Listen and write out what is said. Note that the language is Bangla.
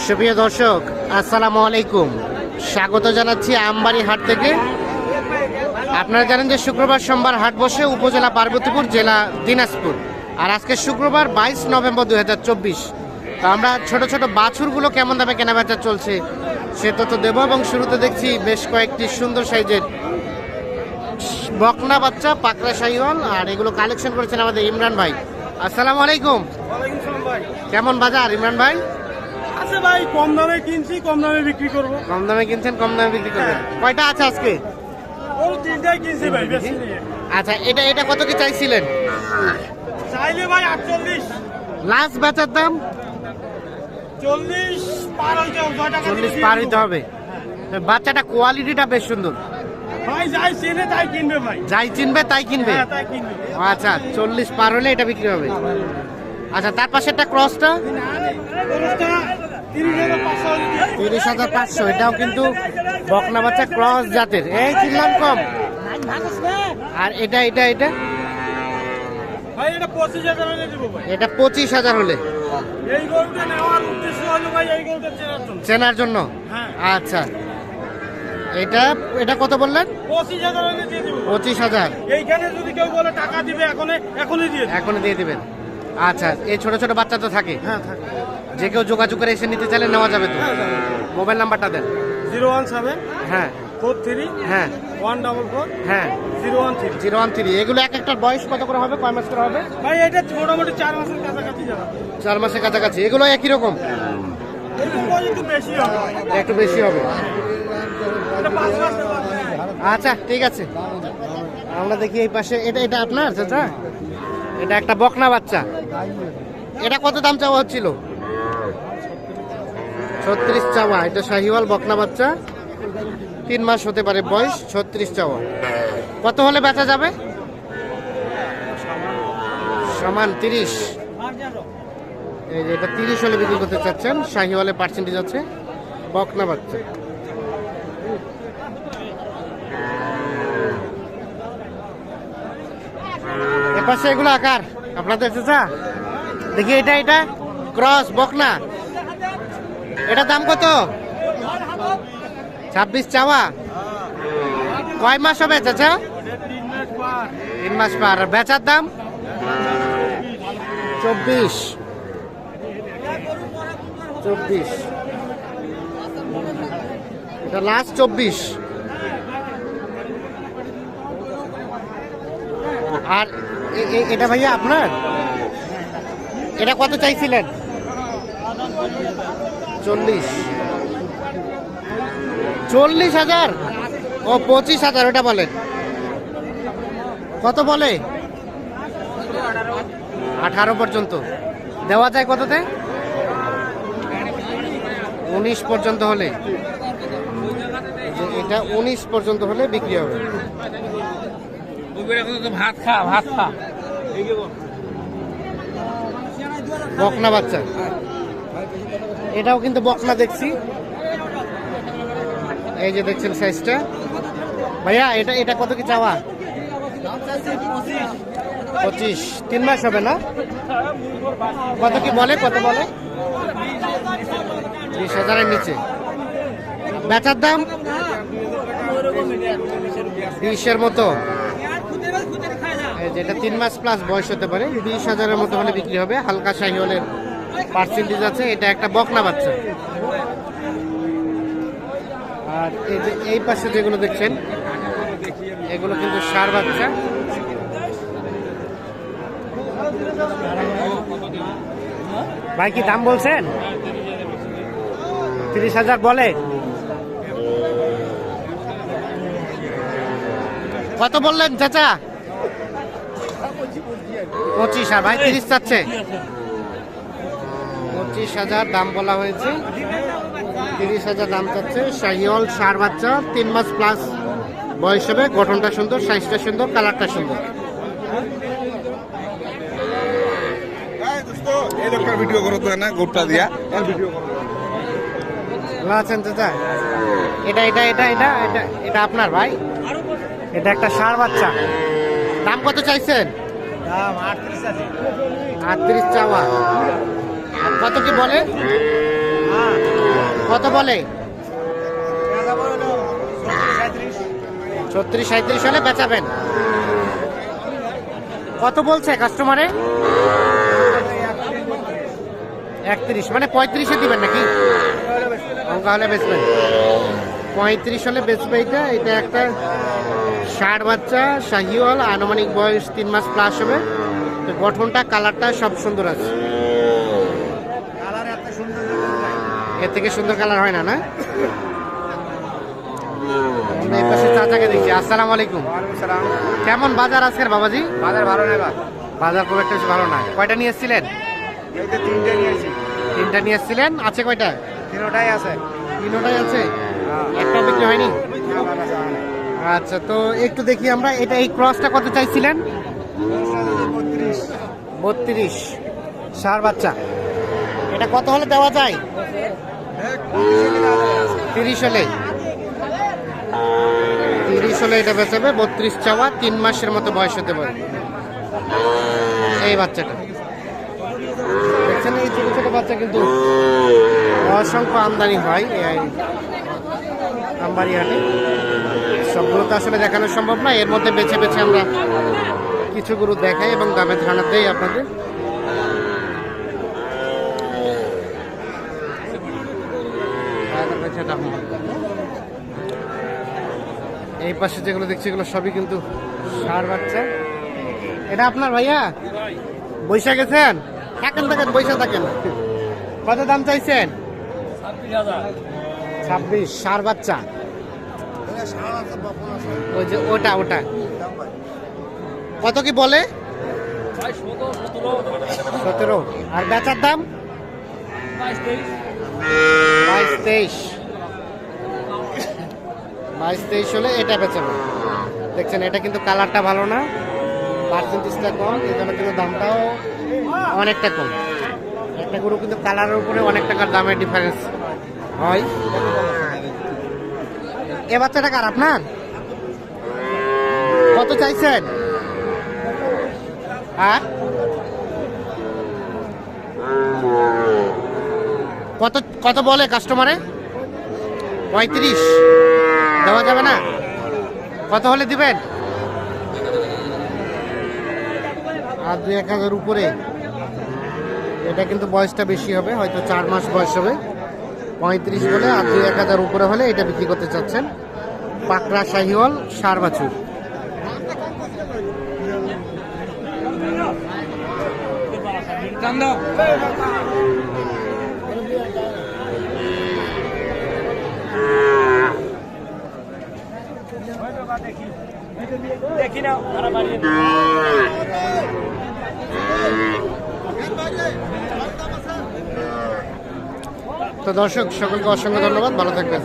সুপ্রিয় দর্শক আসসালামু আলাইকুম। স্বাগত জানাচ্ছি আমবাড়ি হাট থেকে। আপনারা জানেন যে শুক্রবার সোমবার হাট বসে উপজেলা পার্বতীপুর জেলা দিনাজপুর। আর আজকে শুক্রবার বাইশ নভেম্বর দুই হাজার চব্বিশ। তো আমরা ছোট ছোট বাছুরগুলো কেমন দামে কেনাবেচা চলছে সে তথ্য দেবো এবং শুরুতে দেখছি বেশ কয়েকটি সুন্দর সাইজের বকনা বাচ্চা পাকড়া সাইওয়াল আর এগুলো কালেকশন করেছেন আমাদের ইমরান ভাই। আসসালামু আলাইকুম। কেমন বাজার ইমরান ভাই? ভাই কম দামে কিনছি কম দামে বিক্রি করব। কম দামে কিনছেন কম দামে বিক্রি করবেন। কয়টা আছে আজকে? ও তিনটাই কিনছি ভাই বেশি আচ্ছা এটা এটা কত কি চাইছিলেন? চাইলে ভাই আটচল্লিশ। লাস্ট বেচার দাম? চল্লিশ পার হইতে হবে ছয় টাকা চল্লিশ দিয়ে পার দিয়ে হইতে হবে। বাচ্চাটা কোয়ালিটিটা বেশ সুন্দর। ভাই যাই চেনে তাই কিনবে ভাই। যাই চিনবে তাই কিনবে? হ্যাঁ তাই কিনবে। আচ্ছা চল্লিশ পার হলে এটা বিক্রি হবে। আচ্ছা তার পাশে একটা ক্রসটা তিরিশ হাজার পাঁচশো এটাও কিন্তু বকনা বাচ্চা ক্রস জাতের। এই কিনলাম কম। আর এটা এটা এটা? এটা পঁচিশ হাজার হলে চেনার জন্য। হ্যাঁ। আচ্ছা। এটা এটা কত বললেন? পঁচিশ হাজার এইখানে যদি কেউ বলে টাকা দিবে এখনই দিয়ে এখনই দিয়ে দিবেন। আচ্ছা এই ছোট ছোট বাচ্চা তো থাকে। হ্যাঁ থাকে। যে কেউ যোগাযোগ করে এসে নিতে চাইলে নেওয়া যাবে তো? মোবাইল নাম্বারটা দেন। জিরো ওয়ান সেভেন হ্যাঁ। ফোর থ্রি হ্যাঁ। ওয়ান ডাবল ফোর হ্যাঁ। Zero one three. Zero one three. এগুলো এক একটার বয়স কত করে হবে? কয় মাস করে হবে? ভাই এটা মোটামুটি চার মাসের কাছাকাছি যাবে। চার মাসের কাছাকাছি। এগুলো একই রকম? একটু বেশি হবে। একটু বেশি হবে। আচ্ছা ঠিক আছে। আমরা দেখি এই পাশে। এটা এটা আপনার চাচা? এটা একটা বকনা বাচ্চা। এটা কত দাম চাওয়া হচ্ছিল? ছত্রিশ চাওয়া, এটা শাহিওয়াল বকনা বাচ্চা। তিন মাস হতে পারে বয়স, ছত্রিশ চাওয়া। কত হলে বেচা যাবে? সমান তিরিশ। এই যে এটা তিরিশ হলে বিক্রি করতে চাচ্ছেন, শাহিওয়ালে পার্সেন্টেজ আছে, বকনা বাচ্চা। এপাশে এগুলো আকার। আপনাদের চাচা, দেখি এটা এটা? ক্রস, বকনা। এটা দাম কত? ছাব্বিশ চাওয়া? কয় মাস হবে চাচা? তিন মাস পার। বেচার দাম? চব্বিশ। চব্বিশ। লাস্ট চব্বিশ। আর এটা ভাইয়া আপনার? এটা কত চাইছিলেন? চল্লিশ। চল্লিশ হাজার? ও পঁচিশ হাজার ওটা বলেন। কত বলে? আঠারো পর্যন্ত। দেওয়া যায় কততে? উনিশ পর্যন্ত হলে। এটা উনিশ পর্যন্ত হলে বিক্রি হবে। ভাত খা ভাত খা। বকনা বাচ্চা। এটাও কিন্তু বকনা দেখছি। এই যে দেখছেন সাইজটা ভাইয়া, এটা এটা কত কি চাওয়া? পঁচিশ। তিন মাস হবে না? কত কি বলে? কত বলে? বিশ হাজারের নিচে। বেচার দাম? বিশের মতো। যেটা তিন মাস প্লাস বয়স হতে পারে। বিশ হাজারের মতো হলে বিক্রি হবে। হালকা শাহিওয়ালের পার্সেন্টেজ আছে, এটা একটা বকনা বাচ্চা। আর এই যে এই পাশে যেগুলো দেখছেন, এগুলো কিন্তু সার বাচ্চা। ভাই, কি দাম বলছেন? তিরিশ হাজার বলে। কত বললেন, চাচা? পঁচিশ আর ভাই, তিরিশ চাচ্ছে। পঁচিশ হাজার দাম বলা হয়েছে। তিরিশ হাজার দাম চাচ্ছে শাহিওল সার বাচ্চা। তিন মাস প্লাস বয়স হবে। গঠনটা সুন্দর সাইজটা সুন্দর কালারটা সুন্দর। এই লোকটার ভিডিও করো তো না গোটটা দিয়া। এর ভিডিও করো। আছেন চাচা? এটা এটা এটা এটা এটা এটা আপনার ভাই? এটা একটা সার বাচ্চা। দাম কত চাইছেন? দাম আটত্রিশ চাওয়া। কত কি বলে? কত বলে? ছত্রিশ সাঁত্রিশ হলে বেচাবেন। কত বলছে কাস্টমারে একত্রিশ মানে পঁয়ত্রিশে দিবেন নাকি? অঙ্কা হলে বেচবেন। পঁয়ত্রিশ হলে বেচবে এটা এটা একটা ষাট বাচ্চা, শাহিওয়াল, আনুমানিক বয়স তিন মাস প্লাস হবে। তো গঠনটা কালারটা সব সুন্দর আছে। এর থেকে সুন্দর কালার হয় না না? আমরা এই পাশে চাচাকে দেখছি। আসসালামু আলাইকুম। কেমন বাজার আজকের বাবাজি? বাজার ভালো বাজার খুব একটা ভালো না। কয়টা নিয়ে এসেছিলেন? তো তিনটে নিয়ে এসেছিলেন? আছে কয়টা? তিনোটাই আছে। তিনটাই আছে? একটা বিক্রি হয়নি? আচ্ছা তো একটু দেখি আমরা এটা এই ক্রসটা কত চাইছিলেন? বত্রিশ। সার বাচ্চা। এটা কত হলে দেওয়া যায়? তিরিশ হলে। তিরিশ হলে এটা বেচাবে বত্রিশ চাওয়া, তিন মাসের মতো বয়স হতে পারে। এই বাচ্চাটা। দেখছেন, এই ছোট ছোট বাচ্চা কিন্তু অসংখ্য আমদানি হয় এই আমবাড়ি হাটে সবগুলো তো আসলে দেখানো সম্ভব না এর মধ্যে বেছে বেছে আমরা কিছু গরু দেখাই এবং দামে ধারণা দেই আপনাদের। এই পাশে যেগুলো দেখছি, এগুলো সবই কিন্তু সার বাচ্চা। এটা আপনার ভাইয়া? বৈশা গেছেন? থাকেন থাকেন বৈশা থাকেন। কত দাম চাইছেন? ছাব্বিশ। সার বাচ্চা। ওই যে ওটা ওটা। কত কি বলে? সতেরো। আর বেচার দাম? বাইশ, তেইশ। বাইশ তেইশ হলে এটা বেচাবে দেখছেন, এটা কিন্তু কালারটা ভালো না। পার্সেন্টেজটা কম, এই কিন্তু দামটাও অনেকটা কম। একটা গরু কিন্তু কালারের উপরে অনেক টাকার দামের ডিফারেন্স হয়। এ বাচ্চাটা কার, আপনার? কত চাইছেন? হ্যাঁ? কত কত বলে কাস্টমারে পঁয়ত্রিশ। দেওয়া যাবে না। কত হলে দিবেন? আর দুই এক হাজার উপরে। এটা কিন্তু বয়সটা বেশি হবে, হয়তো চার মাস বয়স হবে। পঁয়ত্রিশ বলে আর দুই এক হাজার উপরে হলে এটা বিক্রি করতে চাচ্ছেন পাকড়া শাহিওয়াল, সার বাছুর। তো দর্শক সকলকে অসংখ্য ধন্যবাদ ভালো থাকবেন।